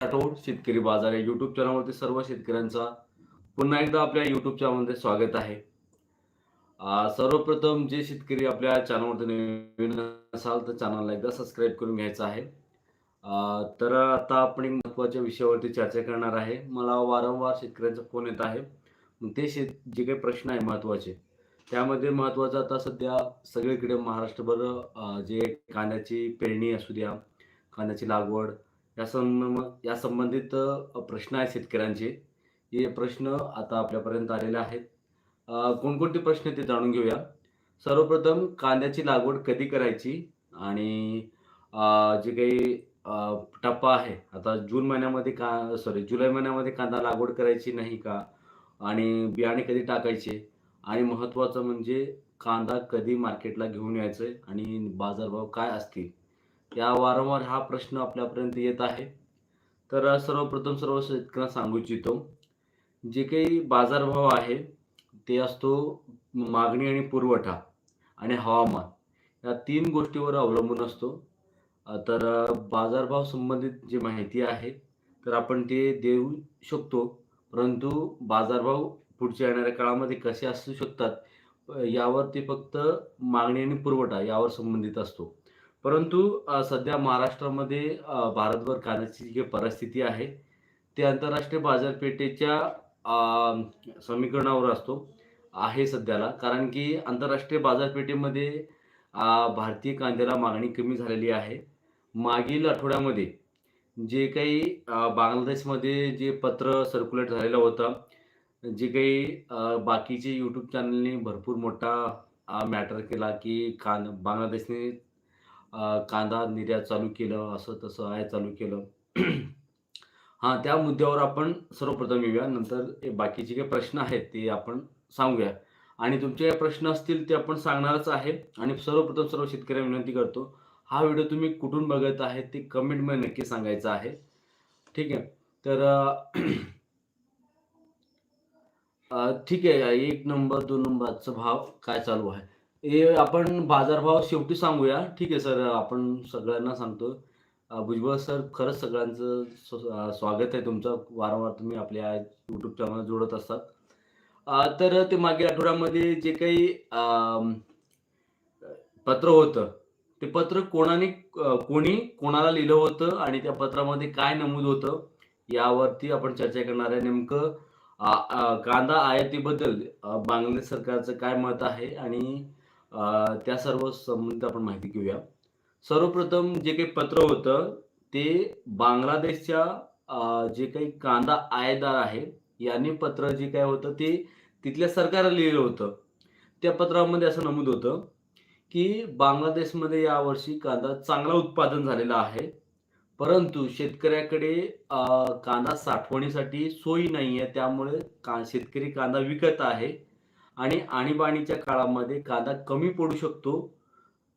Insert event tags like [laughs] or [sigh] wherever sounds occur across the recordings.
राठोड शेतकरी बाजार या युट्यूब चॅनलवरती सर्व शेतकऱ्यांचा पुन्हा एकदा आपल्या युट्यूब चॅनलमध्ये स्वागत आहे. सर्वप्रथम जे शेतकरी आपल्या चॅनलवरती नवीन असाल तर चॅनलला एकदा सबस्क्राईब करून घ्यायचं आहे. तर आता आपण एक महत्त्वाच्या विषयावरती चर्चा करणार आहे. मला वारंवार शेतकऱ्यांचा फोन येत आहे. ते शेत जे काही प्रश्न आहे महत्त्वाचे त्यामध्ये महत्त्वाचं आता सध्या सगळीकडे महाराष्ट्रभर जे कांद्याची पेरणी असू द्या कांद्याची लागवड या सं या संबंधित प्रश्न आहेत शेतकऱ्यांचे. हे प्रश्न आता आपल्यापर्यंत आलेले आहेत. कोणकोणते प्रश्न ते जाणून घेऊया. सर्वप्रथम कांद्याची लागवड कधी करायची? आणि जे काही टप्पा आहे आता जून महिन्यामध्ये का सॉरी जुलै महिन्यामध्ये कांदा लागवड करायची नाही का? आणि बियाणे कधी टाकायचे? आणि महत्त्वाचं म्हणजे कांदा कधी मार्केटला घेऊन यायचं? आणि बाजारभाव काय असतील? या वारंवार हा प्रश्न आपल्यापर्यंत येत आहे. तर सर्वप्रथम सर्व शेतकऱ्यांना सांगू इच्छितो जे काही बाजारभाव आहे ते असतो मागणी आणि पुरवठा आणि हवामान. या तीन गोष्टीवर अवलंबून असतो. तर बाजारभाव संबंधित जी माहिती आहे तर आपण ते देऊ शकतो. परंतु बाजारभाव पुढच्या येणाऱ्या काळामध्ये कसे असू शकतात यावर ते फक्त मागणी आणि पुरवठा यावर संबंधित असतो. परंतु सध्या महाराष्ट्रामध्ये भारतभर कांद्याची जी काही परिस्थिती आहे ते आंतरराष्ट्रीय बाजारपेठेच्या समीकरणावर असतो आहे सध्याला. कारण की आंतरराष्ट्रीय बाजारपेठेमध्ये भारतीय कांद्याला मागणी कमी झालेली आहे. मागील आठवड्यामध्ये जे काही बांगलादेशमध्ये जे पत्र सर्क्युलेट झालेलं होतं जे काही बाकीचे यूट्यूब चॅनलने भरपूर मोठा मॅटर केला की कान बांगलादेशने कांदा निर्यात चालू केलं, असं तसं आहे चालू केलं. [clears throat] हां, त्या मुद्द्यावर आपण सर्वप्रथम येऊया. नंतर बाकीचे काही प्रश्न आहेत ते आपण सांगूया आणि तुमचे काही प्रश्न असतील ते आपण सांगणारच आहे आणि सर्वप्रथम सर्व शेतकऱ्यांना विनंती करतो, हा व्हिडिओ तुम्ही कुठून बघत आहे ते कमेंटमध्ये नक्की सांगायचं आहे. ठीक आहे. तर [clears throat] ठीक आहे. एक नंबर, दोन नंबरचा भाव काय चालू आहे? हे आपण बाजारभाव शेवटी सांगूया. ठीक आहे सर, आपण सगळ्यांना सांगतो. भुजबळ सर, खरंच सगळ्यांचं स्वागत आहे तुमचं. वारंवार तुम्ही आपल्या युट्यूब चॅनल जोडत असतात. तर ते मागील आठवड्यामध्ये जे काही पत्र होतं, ते पत्र कोणाने कोणी कोणाला लिहिलं होतं आणि त्या पत्रामध्ये काय नमूद होतं, यावरती आपण चर्चा करणार आहे. नेमकं कांदा आयातीबद्दल बांगलादेश सरकारचं काय मत आहे आणि त्या सर्व संबंधित आपण माहिती घेऊया. सर्वप्रथम जे काही पत्र होतं, ते बांगलादेशच्या जे काही कांदा आयदार आहे, यांनी पत्र जे काय होतं, ते तिथल्या सरकारला लिहिलं होतं. त्या पत्रामध्ये असं नमूद होतं, की बांगलादेशमध्ये यावर्षी कांदा चांगला उत्पादन झालेला आहे. परंतु शेतकऱ्याकडे कांदा साठवणीसाठी सोयी आहे त्यामुळे का शेतकरी कांदा विकत आहे आणि आणीबाणीच्या काळामध्ये कांदा कमी पडू शकतो.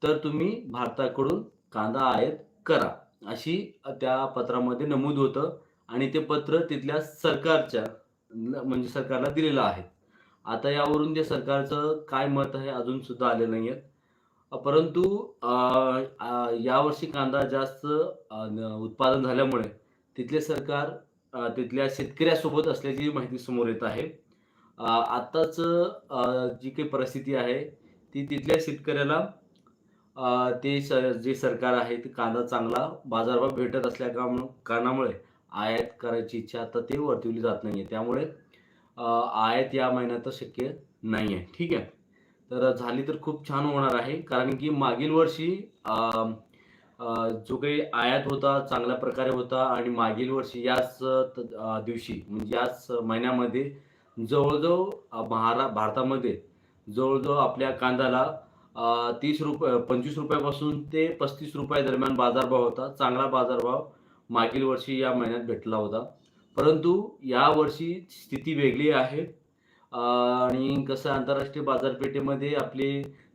तर तुम्ही भारताकडून कांदा आयात करा. अशी त्या पत्रामध्ये नमूद होतं आणि ते पत्र तिथल्या सरकारच्या म्हणजे सरकारला दिलेलं आहे. आता यावरून जे सरकारचं काय मत आहे अजून सुद्धा आलेलं नाही परंतु यावर्षी कांदा जास्त उत्पादन झाल्यामुळे तिथले सरकार तिथल्या शेतकऱ्यासोबत असल्याची माहिती समोर येत आहे. आत्ताच जी काही परिस्थिती आहे, ती तिथल्या शेतकऱ्याला ते स जे सरकार आहे, ते कांदा चांगला बाजारभाव भेटत असल्या काम कारणामुळे आयात करायची इच्छा आता ते वर्तवली जात नाही आहे त्यामुळे आयात या महिन्यात शक्य नाही आहे ठीक आहे. तर झाली तर खूप छान होणार आहे. कारण की मागील वर्षी जो काही आयात होता चांगल्या प्रकारे होता आणि मागील वर्षी याच दिवशी म्हणजे याच महिन्यामध्ये जवळजवळ महारा भारतामध्ये जवळजवळ आपल्या कांद्याला तीस रुपये पंचवीस रुपयापासून ते ₹35 दरम्यान बाजारभाव होता. चांगला बाजारभाव मागील वर्षी या महिन्यात भेटला होता. परंतु यावर्षी स्थिती वेगळी आहे. आणि कसं आंतरराष्ट्रीय बाजारपेठेमध्ये आपले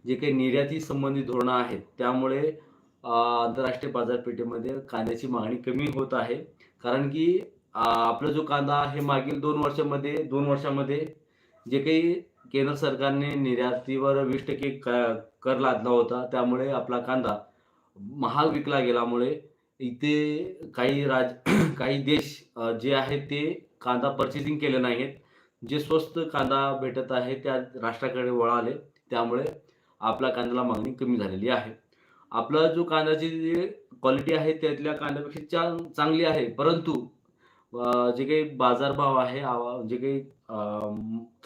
जे काही निर्याती संबंधित धोरणं आहेत, त्यामुळे आंतरराष्ट्रीय बाजारपेठेमध्ये कांद्याची मागणी कमी होत आहे. कारण की आपला जो कांदा हे मागील दोन वर्षामध्ये दोन वर्षामध्ये जे काही केंद्र सरकारने निर्यातीवर 20% क कर लादला होता. त्यामुळे आपला कांदा महाग विकला गेल्यामुळे इथे काही राज [clears throat] काही देश जे आहेत ते कांदा पर्चेसिंग केले नाहीत जे स्वस्त कांदा भेटत आहे त्या राष्ट्राकडे वळाले. त्यामुळे आपल्या कांद्याला मागणी कमी झालेली आहे. आपला जो कांद्याची जी क्वालिटी आहे त्यातल्या कांद्यापेक्षा चांगली आहे. परंतु जे काही बाजारभाव आहे आवा जे काही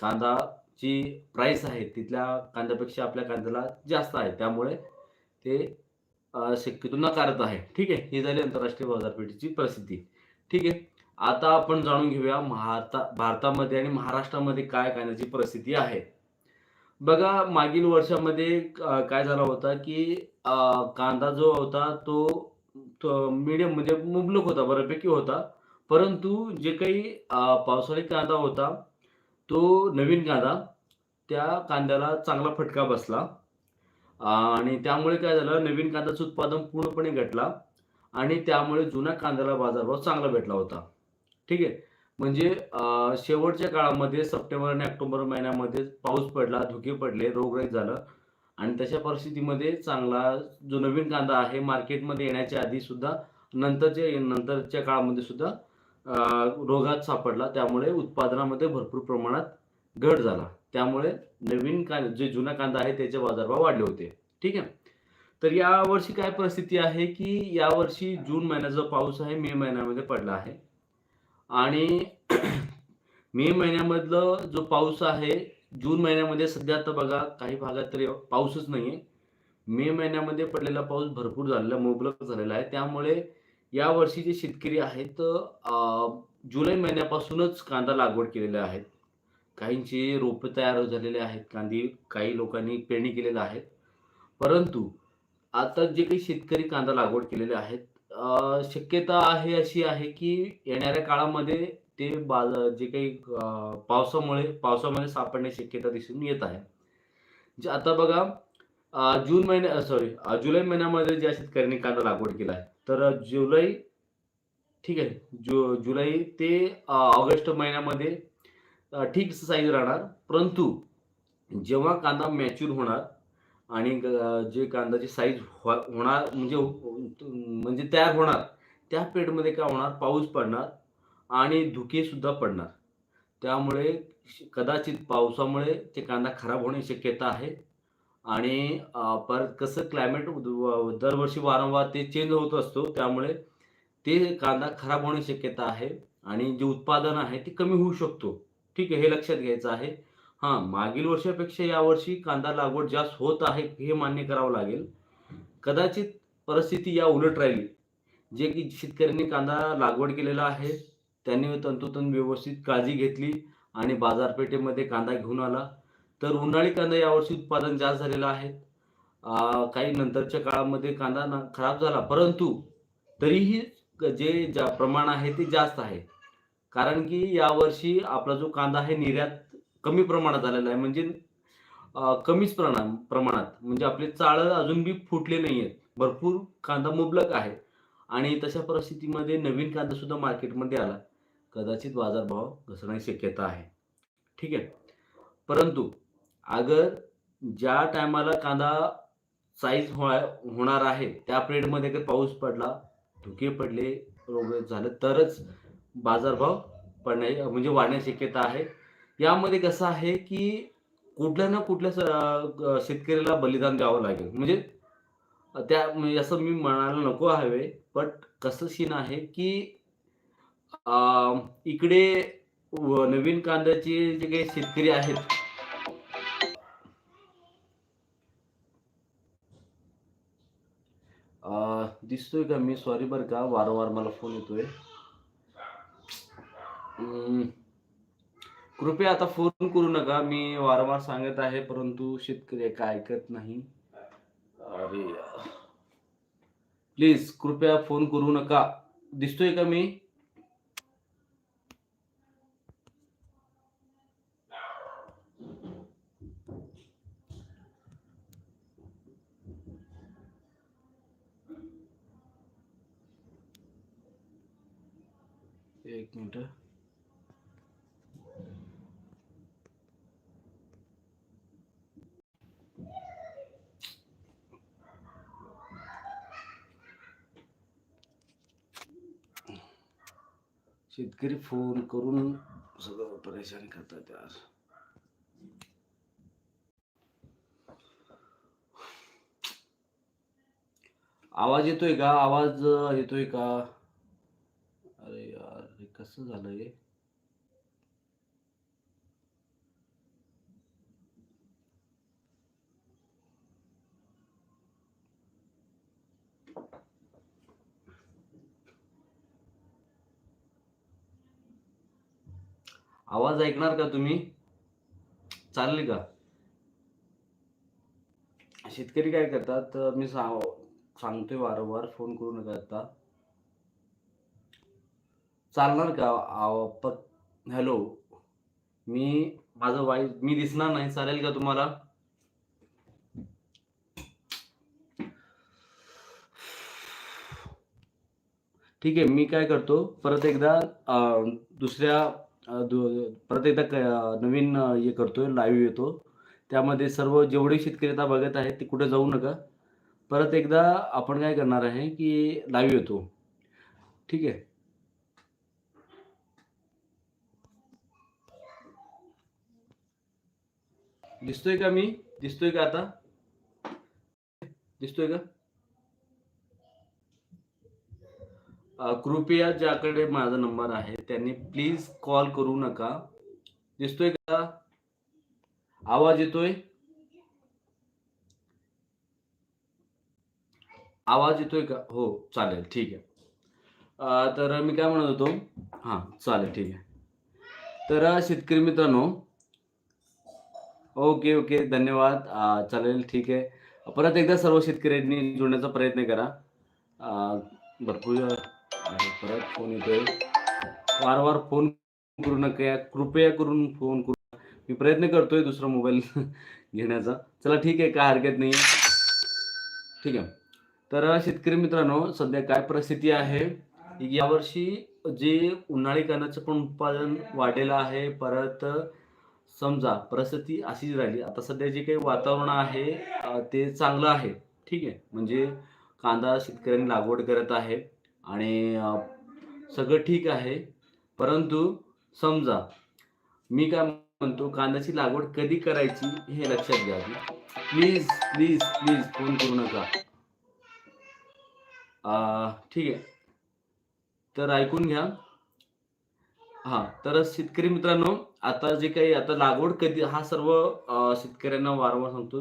कांदाची प्राईस आहे तिथल्या कांद्यापेक्षा आपल्या कांद्याला जास्त आहे. त्यामुळे ते शक्यतो नकारत आहे. ठीक आहे. ही झाली आंतरराष्ट्रीय बाजारपेठेची परिस्थिती. ठीक आहे. आता आपण जाणून घेऊया भारता भारतामध्ये आणि महाराष्ट्रामध्ये काय कांद्याची परिस्थिती आहे. बघा मागील वर्षामध्ये काय झाला होता, की कांदा जो होता तो तो मीडियम म्हणजे मुबलक होता, बऱ्यापैकी होता. परंतु जे काही पावसाळी कांदा होता, तो नवीन कांदा, त्या कांद्याला चांगला फटका बसला. आणि त्यामुळे काय झालं नवीन कांद्याचं उत्पादन पूर्णपणे घटला आणि त्यामुळे जुन्या कांद्याला बाजारभाव चांगला भेटला होता. ठीक आहे. म्हणजे शेवटच्या काळामध्ये सप्टेंबर आणि ऑक्टोबर महिन्यामध्ये पाऊस पडला, धुके पडले, रोगराई झालं आणि तशा परिस्थितीमध्ये चांगला जो नवीन कांदा आहे मार्केटमध्ये येण्याच्या आधी सुद्धा नंतरच्या नंतरच्या काळामध्ये सुद्धा रोगात सापडला. त्यामुळे उत्पादनामध्ये भरपूर प्रमाणात घट झाला. त्यामुळे नवीन कांदा जे जुना कांदा आहे त्याचे बाजारभाव वाढले होते. ठीक आहे. तर यावर्षी काय परिस्थिती आहे, की यावर्षी जून महिन्याचा पाऊस आहे मे महिन्यामध्ये पडला आहे. आणि [clears throat] मे महिन्यामधलं जो पाऊस आहे, जून महिन्यामध्ये सध्या आता बघा काही भागात तरी पाऊसच नाही आहे मे महिन्यामध्ये पडलेला पाऊस भरपूर झालेला, मुबलक झालेला आहे. त्यामुळे यावर्षी जे शेतकरी आहेत जुलै महिन्यापासूनच कांदा लागवड केलेल्या आहेत. काहींचे रोपं तयार झालेले आहेत कांदी, काही लोकांनी पेरणी केलेल्या आहेत. परंतु आता जे काही शेतकरी कांदा लागवड केलेले आहेत, शक्यता आहे अशी आहे, की येणाऱ्या काळामध्ये ते बाज जे काही पावसामुळे पावसामध्ये सापडण्याची शक्यता दिसून येत आहे. जे आता बघा जून महिन्या सॉरी जुलै महिन्यामध्ये ज्या शेतकऱ्यांनी कांदा लागवड केला आहे, तर जुलै ठीक आहे. जु जुलै ते ऑगस्ट महिन्यामध्ये ठीक साईज राहणार. परंतु जेव्हा कांदा मॅच्युअर होणार आणि जे कांद्याची साईज हो-, होणार म्हणजे म्हणजे तयार होणार, त्या पिरियडमध्ये काय होणार पाऊस पडणार आणि धुकेसुद्धा पडणार. त्यामुळे कदाचित पावसामुळे ते कांदा खराब होण्याची शक्यता आहे आणि परत कसं क्लायमेट दरवर्षी वारंवार ते चेंज होत असतो. त्यामुळे ते कांदा खराब होण्याची शक्यता आहे आणि जे उत्पादन आहे ते कमी होऊ शकतो. ठीक आहे. हे लक्षात घ्यायचं आहे. हां, मागील वर्षापेक्षा यावर्षी कांदा लागवड जास्त होत आहे, हे मान्य करावं लागेल. कदाचित परिस्थिती या उलट राहिली. जे की शेतकऱ्यांनी कांदा लागवड केलेला आहे, त्यांनी तंतोतंत व्यवस्थित काळजी घेतली आणि बाजारपेठेमध्ये कांदा घेऊन आला, तर उन्हाळी कांदा यावर्षी उत्पादन जास्त झालेलं आहे. काही नंतरच्या काळामध्ये कांदा ना खराब झाला, परंतु तरीही जे ज्या प्रमाण आहे ते जास्त आहे. कारण की यावर्षी आपला जो कांदा आहे निर्यात कमी प्रमाणात झालेला आहे. म्हणजे कमीच प्रमाण प्रमाणात म्हणजे आपले चाळं अजून बी फुटले आहेत भरपूर कांदा मुबलक आहे आणि तशा परिस्थितीमध्ये नवीन कांदा सुद्धा मार्केटमध्ये आला. कदाचित बाजारभाव घसरण्याची शक्यता आहे. ठीक आहे. परंतु अगर ज्या टायमाला कांदा साईज होणार आहे, त्या पिरियडमध्ये जर पाऊस पडला, धुके पडले, रोग झालं, तरच बाजारभाव पडण्या म्हणजे वाढण्याची शक्यता आहे. यामध्ये कसं आहे, की कुठल्या ना कुठल्या शेतकऱ्याला बलिदान द्यावं लागेल. म्हणजे त्या म्हणजे असं मी म्हणायला नको हवे, बट कसं सीन आहे, की इकडे व नवीन कांद्याचे जे काही शेतकरी आहेत दिसतोय का मी? सॉरी बरं का, वारंवार मला फोन येतोय. कृपया आता फोन करू नका. मी वारंवार सांगत आहे, परंतु शेतकरी काय ऐकत नाही. अरे प्लीज कृपया फोन करू नका. दिसतोय का मी? एक मिनिट. शेतकरी फोन करून सगळं परेशान करतात यार. आवाज येतोय का? आवाज येतोय का? कसं झालंय? आवाज ऐकणार का तुम्ही? चालेल का? शेतकरी काय करतात? मी सांग सांगतोय वारंवार फोन करू नका आता. चालणार का? प- हॅलो मी माझं वाईफ मी दिसणार नाही. चालेल का तुम्हाला? ठीक आहे मी काय करतो परत एकदा दुसऱ्या दु- परत एकदा क- नवीन हे करतोय लाईव्ह येतो. त्यामध्ये सर्व जेवढे शेतकरी आता बघत आहेत ते कुठे जाऊ नका. परत एकदा आपण काय करणार आहे की लाईव्ह येतो. ठीक आहे? दिसतोय का मी? दिसतोय का आता? दिसतोय का? कृपया ज्याकडे माझा नंबर आहे त्यांनी प्लीज कॉल करू नका. दिसतोय का? आवाज येतोय? आवाज येतोय का? हो चालेल ठीक आहे. तर मी काय म्हणत होतो? हां चालेल ठीक आहे. तर शेतकरी मित्रांनो ओके ओके. धन्यवाद. चालेल ठीक आहे. परत एकदा सर्व शेतकऱ्यांनी जुळण्याचा प्रयत्न करा. भरपूर परत फोन येतोय. वारंवार फोन करू नका. कृपया करून फोन करू मी प्रयत्न करतोय दुसरा मोबाईल [laughs] घेण्याचा. चला ठीक आहे. काय हरकत नाही ठीक आहे. तर शेतकरी मित्रांनो सध्या काय परिस्थिती आहे? यावर्षी जे उन्हाळी कानाचं पण उत्पादन वाढलेलं आहे. परत समजा परिस्थिती अशीच राहिली आता सध्या जे काही वातावरण आहे ते चांगलं आहे. ठीक आहे. म्हणजे कांदा शेतकऱ्यांनी लागवड करत आहे आणि सगळं ठीक आहे. परंतु समजा मी काय म्हणतो कांद्याची लागवड कधी करायची हे लक्षात घ्या प्लीज प्लीज प्लीज फोन करू नका. ठीक आहे. तर ऐकून घ्या. हां तर शेतकरी मित्रांनो आता जे काही आता लागवड कधी हा सर्व शेतकऱ्यांना वारंवार सांगतो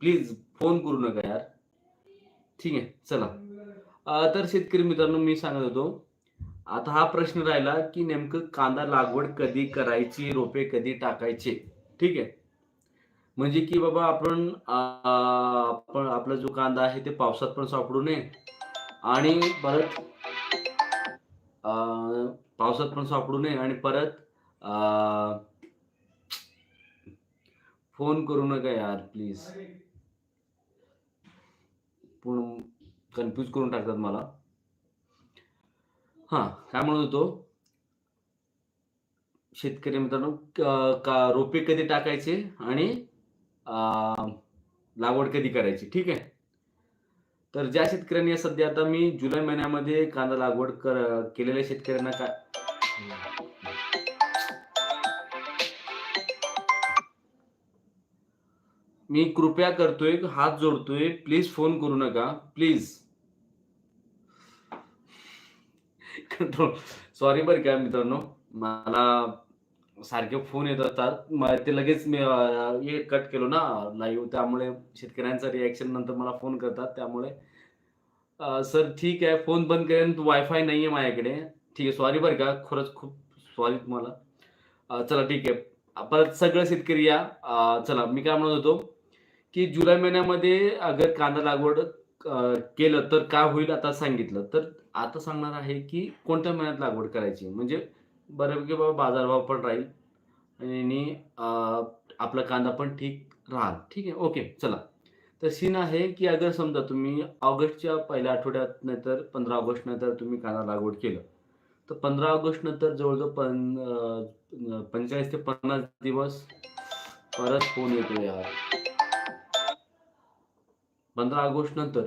प्लीज फोन करू नका यार. ठीक आहे चला. तर शेतकरी मित्रांनो मी सांगत होतो आता हा प्रश्न राहिला की नेमकं कांदा लागवड कधी करायची रोपे कधी टाकायचे? ठीक आहे? म्हणजे की बाबा आपण आपण आपला जो कांदा आहे ते पावसात पण सापडू नये आणि परत पावसात पण सापडू नये आणि परत फोन करू नका यार प्लीज पण कन्फ्यूज करून टाकतात मला. हां काय म्हणत होतो? शेतकरी मित्रांनो का रोपे कधी टाकायचे आणि लागवड कधी करायची? ठीक आहे? तर ज्या शेतकऱ्यांनी सध्या आता मी जुलै महिन्यामध्ये कांदा लागवड कर केलेल्या शेतकऱ्यांना काय मी कृपया करतोय हात जोडतोय. प्लीज फोन करू नका. प्लीज कंट्रोल सॉरी बरं का मित्रांनो. मला सारखे फोन येत असतात. मग ते लगेच मी हे कट केलो ना लाईव्ह त्यामुळे शेतकऱ्यांचा रिॲक्शन नंतर मला फोन करतात. त्यामुळे सर ठीक आहे. फोन बंद करेन. वायफाय नाही आहे माझ्याकडे. ठीक आहे. सॉरी बरं का. खरंच खूप सॉरी तुम्हाला. चला ठीक आहे. परत सगळं शेतकरी या. चला. मी काय म्हणत होतो? की जुलै महिन्यामध्ये अगर कांदा लागवड केलं तर काय होईल आता सांगितलं. तर आता सांगणार आहे की कोणत्या महिन्यात लागवड करायची? म्हणजे बऱ्यापैकी बाबा बाजारभाव पण राहील आणि आपला कांदा पण ठीक राहाल. ठीक आहे? ओके चला. तर सीन आहे की अगर समजा तुम्ही ऑगस्टच्या पहिल्या आठवड्यात नंतर पंधरा ऑगस्ट नंतर तुम्ही कांदा लागवड केलं तर पंधरा ऑगस्ट नंतर जवळजवळ पं पंचेचाळीस ते पन्नास दिवस परत फोन येतो यार. पंधरा ऑगस्ट नंतर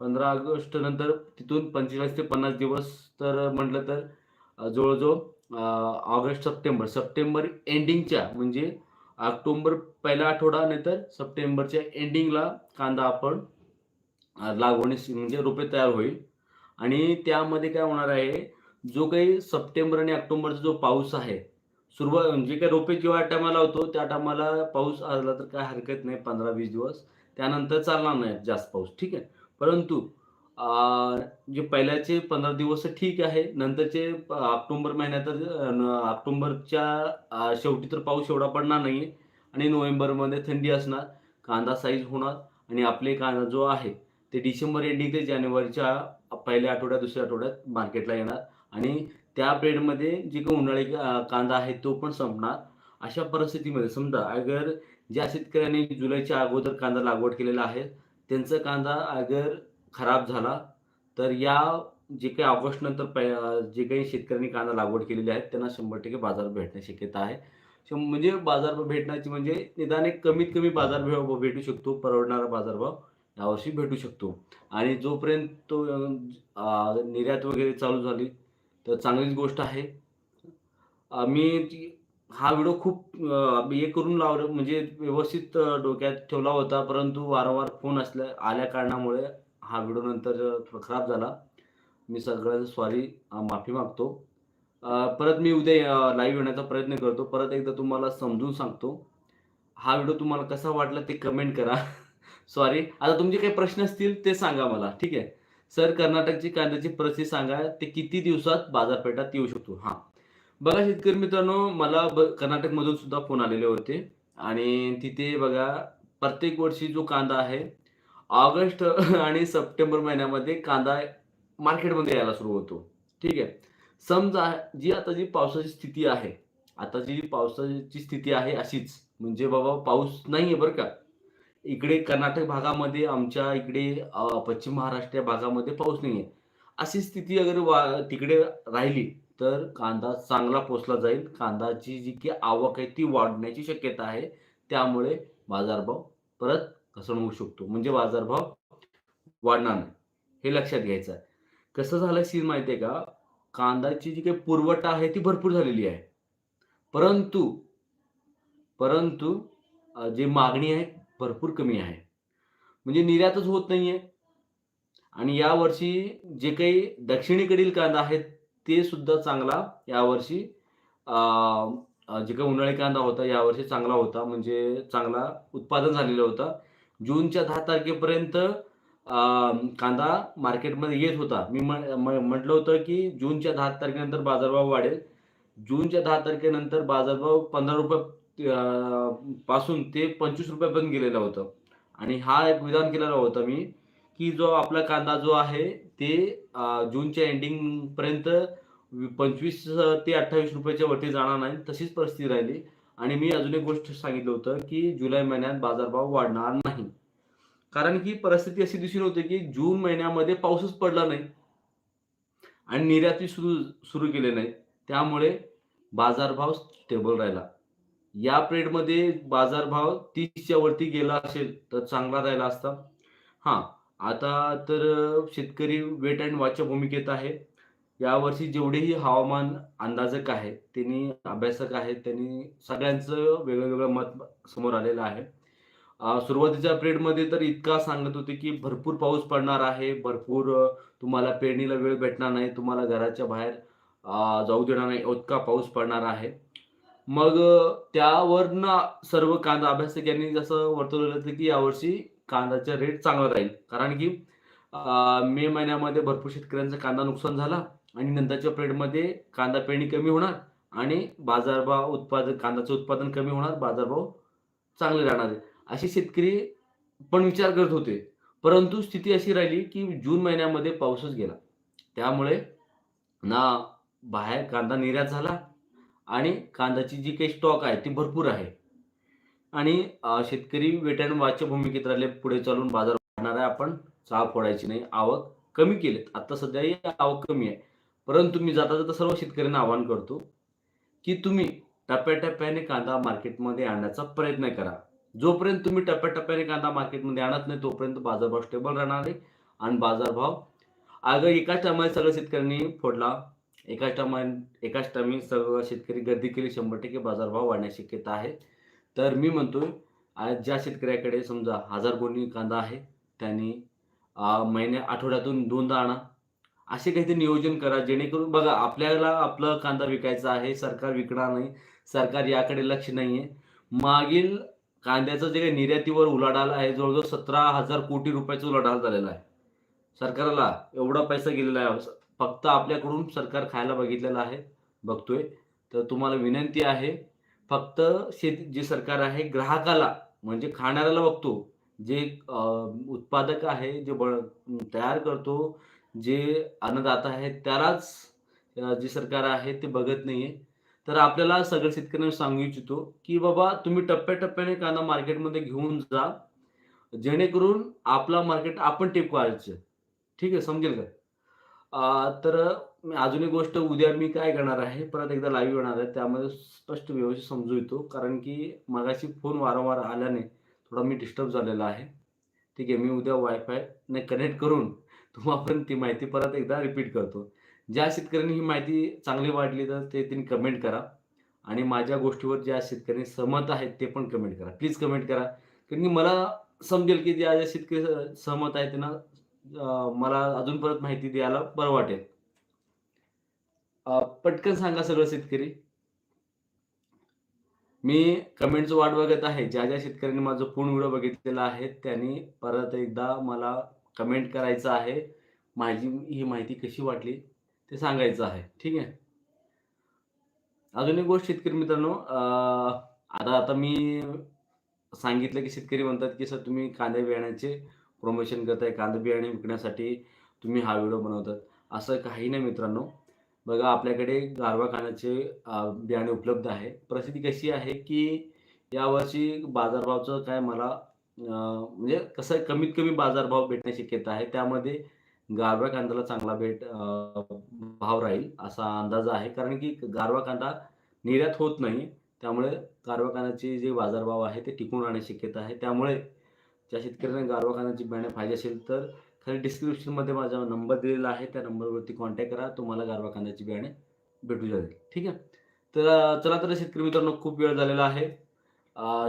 पंधरा ऑगस्ट नंतर तिथून पंचेचाळीस ते पन्नास दिवस तर म्हटलं तर जवळजवळ ऑगस्ट, सप्टेंबर, सप्टेंबर एंडिंगच्या म्हणजे ऑक्टोबर पहिला आठवडा नाहीतर सप्टेंबरच्या एंडिंगला कांदा आपण लागवणी म्हणजे रोपे तयार होईल आणि त्यामध्ये काय होणार आहे, जो काही सप्टेंबर आणि ऑक्टोबरचा जो पाऊस आहे, सुरुवात जे काही रोपे जेव्हा टायमाला होतो त्या टायमाला पाऊस आला तर काही हरकत नाही 15-20 दिवस. त्यानंतर चालणार नाही जास्त पाऊस, ठीक आहे. परंतु जे पहिल्याचे 15 दिवस ठीक आहे. नंतरचे ऑक्टोंबर ऑक्टोबर महिन्यात अ, ऑक्टोबरच्या शेवटी तर पाऊस एवढा पडणार नाही आणि नोव्हेंबरमध्ये थंडी असणार. कांदा साईज होणार आणि आपले कांदा जो आहे, ते डिसेंबर एंडिंग ते जानेवारीच्या पहिल्या आठवड्यात, दुसऱ्या आठवड्यात मार्केटला येणार आणि त्या पिरियडमध्ये जे काही उन्हाळी कांदा आहे तो पण संपणार. अशा परिस्थितीमध्ये समजा अगर ज्या शेतकऱ्यांनी जुलैच्या अगोदर कांदा लागवड केलेला आहे, त्यांचा कांदा अगर खराब झाला, तर या जे काही ऑगस्ट नंतर पै जे काही शेतकऱ्यांनी कांदा लागवड केलेली आहे, त्यांना 100% बाजार भेटण्याची शक्यता आहे. शं म्हणजे बाजारभाव भेटण्याची म्हणजे निदान एक कमीत कमी बाजारभाव भेटू शकतो, परवडणारा बाजारभाव यावर्षी भेटू शकतो आणि जोपर्यंत तो निर्यात वगैरे चालू झाली, तर चांगलीच गोष्ट आहे. मी ती हा व्हिडिओ खूप हे करून लावलं म्हणजे व्यवस्थित डोक्यात ठेवला होता, परंतु वारंवार फोन असल्या आल्या कारणामुळे हा व्हिडिओ नंतर खराब झाला. मी सगळ्यांचं सॉरी माफी मागतो. परत मी उद्या लाईव्ह येण्याचा प्रयत्न करतो. परत एकदा तुम्हाला समजून सांगतो. हा व्हिडिओ तुम्हाला कसा वाटला ते कमेंट करा. [laughs] सॉरी. आता तुमचे काही प्रश्न असतील ते सांगा मला, ठीक आहे. सर कर्नाटकची कांद्याची परिस्थिती सांगा, ते किती दिवसात बाजारपेठात येऊ शकतो? हां. बघा शेतकरी मित्रांनो, मला ब कर्नाटकमधून सुद्धा फोन आलेले होते आणि तिथे बघा प्रत्येक वर्षी जो कांदा आहे, ऑगस्ट आणि सप्टेंबर महिन्यामध्ये कांदा मार्केटमध्ये यायला सुरू होतो. ठीक आहे. समजा जी आता जी पावसाची स्थिती आहे, आता जी पावसाची स्थिती आहे अशीच, म्हणजे बाबा पाऊस नाहीये बरं का. इकडे कर्नाटक भागामध्ये आमच्या इकडे पश्चिम महाराष्ट्र या भागामध्ये पाऊस नाहीये. अशी स्थिती अगर वा तिकडे राहिली, तर कांदा चांगला पोचला जाईल. कांदाची जी की आवक आहे ती वाढण्याची शक्यता आहे. त्यामुळे बाजारभाव परत घसरण होऊ शकतो. म्हणजे बाजारभाव वाढणार नाही. हे लक्षात घ्यायचं आहे. कसं झालं सीन माहिती आहे का? कांदाची जी काही पुरवठा आहे ती भरपूर झालेली आहे. परंतु परंतु जी मागणी आहे भरपूर कमी आहे. म्हणजे निर्यातच होत नाहीये. आणि यावर्षी जे काही दक्षिणेकडील कांदा आहेत ते सुद्धा चांगला यावर्षी जे काही उन्हाळी कांदा होता यावर्षी चांगला होता. म्हणजे चांगला उत्पादन झालेलं होतं. जूनच्या दहा तारखेपर्यंत कांदा मार्केटमध्ये येत होता. मी म्हटलं होतं, की जूनच्या दहा तारखेनंतर बाजारभाव वाढेल. जूनच्या दहा तारखेनंतर बाजारभाव पंधरा रुपये पासून ते पंचवीस रुपयापर्यंत गेलेलं होतं. आणि हा एक विधान केलेला होता मी, की जो आपला कांदा जो आहे ते जूनच्या एंडिंग पर्यंत पंचवीस ते अठ्ठावीस रुपयाच्या वरती जाणार नाही. तशीच परिस्थिती राहिली. आणि मी अजून एक गोष्ट सांगितलं होतं, की जुलै महिन्यात बाजारभाव वाढणार नाही. कारण की परिस्थिती अशी दिसून होती, की जून महिन्यामध्ये पाऊसच पडला नाही. आणि निर्यातही सुरू सुरू केले नाही त्यामुळे बाजारभाव स्टेबल राहिला. या पिरियडमध्ये बाजारभाव तीसच्या वरती गेला असेल, तर चांगला राहिला असता. हां, आता तर शेतकरी वेट अँड वॉचच्या भूमिकेत आहे. यावर्षी जेवढेही हवामान अंदाजक आहेत, त्यांनी अभ्यासक आहेत, त्यांनी सगळ्यांचं वेगळं मत समोर आलेलं आहे. सुरुवातीच्या पिरियडमध्ये तर इतका सांगत होते, की भरपूर पाऊस पडणार आहे, भरपूर तुम्हाला पेरणीला वेळ भेटणार नाही, तुम्हाला घराच्या बाहेर जाऊ देणार नाही, इतका पाऊस पडणार आहे. मग त्यावरनं सर्व कांदा अभ्यासक यांनी जसं वर्तवलं की यावर्षी कांद्याचा रेट चांगला राहील. कारण की मे महिन्यामध्ये भरपूर शेतकऱ्यांचा कांदा नुकसान झाला आणि नंतरच्या पिरियडमध्ये कांदा पेरणी कमी होणार आणि बाजारभाव उत्पादन कांद्याचं उत्पादन कमी होणार, बाजारभाव चांगले राहणार आहे. असे शेतकरी पण विचार करत होते. परंतु स्थिती अशी राहिली, की जून महिन्यामध्ये पाऊसच गेला. त्यामुळे ना बाहेर कांदा निर्यात झाला आणि कांद्याची जी काही स्टॉक आहे ती भरपूर आहे. आणि शेतकरी वेट अँड वॉचच्या भूमिकेत राहिले. पुढे चालून बाजार वाढणार आहे. आपण चहा फोडायची नाही. आवक कमी केलीत. आता सध्याही आवक कमी आहे. परंतु मी जाता-जाता सर्व शेतकऱ्यांना आवाहन करतो, की तुम्ही टप्प्या-टप्प्याने कांदा मार्केटमध्ये आणण्याचा प्रयत्न करा. जोपर्यंत तुम्ही टप्प्या-टप्प्याने कांदा मार्केटमध्ये आणत नाही, तोपर्यंत बाजारभाव स्टेबल राहणार आहे आणि बाजारभाव अगं एकाच टायमाला सगळ्या शेतकऱ्यांनी फोडला, एकाच टायमा एकाच टायमी सगळं शेतकरी गर्दी केली शंभर टक्के बाजारभाव वाढण्याची शक्यता आहे. तर मी म्हणतोय आज ज्या शेतकऱ्याकडे समजा हजार गोणी कांदा आहे, त्यांनी महिन्या आठवड्यातून दोनदा आणा. असे काहीतरी नियोजन करा जेणेकरून बघा आपल्याला आपला कांदा विकायचा आहे. सरकार विकणार नाही. सरकार याकडे लक्ष नाही आहे मागील कांद्याचं जे काही निर्यातीवर उलाढाल आहे जवळजवळ सतरा हजार कोटी रुपयाचा उलाढाल झालेला आहे. सरकारला एवढा पैसा गेलेला आहे. फक्त आपल्याकडून सरकार खायला बघितलेलं आहे, बघतोय. तर तुम्हाला विनंती आहे, फक्त शेती जे सरकार आहे ग्राहकाला म्हणजे खाणाऱ्याला बघतो. जे उत्पादक आहे, जे बळ तयार करतो, जे अन्नदाता आहे त्यालाच जे सरकार आहे ते बघत नाहीये. तर आपल्याला सगळ्या शेतकऱ्यांना सांगू इच्छितो, की बाबा तुम्ही टप्प्याटप्प्याने कांदा मार्केटमध्ये घेऊन जा. जेणेकरून आपला मार्केट आपण टिकवायचं. ठीक आहे, समजेल का? तर मी अजून एक गोष्ट उद्या मी काय करणार आहे, परत एकदा लाईव्ह येणार आहे. त्यामध्ये स्पष्ट व्यवस्थित समजू येतो. कारण की मगाशी फोन वारंवार आल्याने थोडा मी डिस्टर्ब झालेला आहे. ठीक आहे, मी उद्या वायफायने कनेक्ट करून तुम्हापर्यंत ती माहिती परत एकदा रिपीट करतो. ज्या शेतकऱ्यांनी ही माहिती चांगली वाटली तर ते त्यांनी कमेंट करा आणि माझ्या गोष्टीवर ज्या शेतकऱ्यांनी सहमत आहेत ते पण कमेंट करा. प्लीज कमेंट करा. कारण की मला समजेल की ज्या-ज्या शेतकरी सहमत आहेत त्यांना मला अजून परत माहिती द्यायला बरं वाटेल. पटकन सांगा सगळं शेतकरी. मी कमेंटचं वाट बघत आहे. ज्या-ज्या शेतकऱ्यांनी माझं पूर्ण व्हिडिओ बघितलेला आहे, त्यांनी परत एकदा मला कमेंट करायचं आहे. माझी ही माहिती कशी वाटली ते सांगायचं आहे. ठीक आहे. अजून एक गोष्ट शेतकरी मित्रांनो आता आता मी सांगितलं की शेतकरी म्हणतात की सर तुम्ही कांद्या बियाण्याचे प्रमोशन आहे कांदा बियाणे विकण्यासाठी तुम्ही हा व्हिडिओ बनवतात. असं काही नाही मित्रांनो. बघा आपल्याकडे गारवा कांद्याचे बियाणे उपलब्ध आहे. परिस्थिती कशी आहे की यावर्षी बाजारभावचं काय मला म्हणजे कसं आहे कमीत कमी बाजारभाव भेटण्याची शक्यता आहे. त्यामध्ये गारवा कांद्याला चांगला भेट भाव राहील असा अंदाज आहे. कारण की गारवा कांदा निर्यात होत नाही. त्यामुळे गारवा कांद्याचे जे बाजारभाव आहे ते टिकून राहण्याची शक्यता आहे. त्यामुळे ज्या शेतकऱ्यांना गारवा बियाणे पाहिजे असेल तर खाली डिस्क्रिप्शनमध्ये माझा नंबर दिलेला आहे. त्या नंबरवरती कॉन्टॅक्ट करा. तुम्हाला गारवा कांद्याची बियाणे भेटू जातील. ठीक आहे. तर चला तर शेतकरी मित्रांनो खूप वेळ झालेला आहे.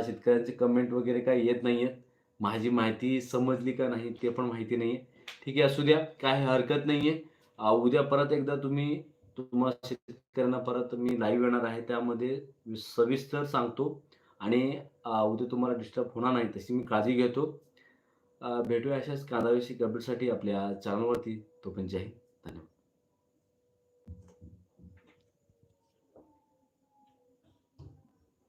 शेतकऱ्यांचे कमेंट वगैरे काही येत नाही आहेत माझी माहिती समजली का नाही ते पण माहिती नाही आहे ठीक आहे, असू द्या. काही हरकत नाही आहे उद्या परत एकदा तुम्ही तुम्हाला शेतकऱ्यांना परत मी लाईव्ह येणार आहे. त्यामध्ये सविस्तर सांगतो आणि उद्या तुम्हाला डिस्टर्ब होणार नाही तशी मी काळजी घेतो. भेटूया अशाच कांदाविषयी अपडेटसाठी आपल्या चॅनलवरती. तोपर्यंत जय जाईल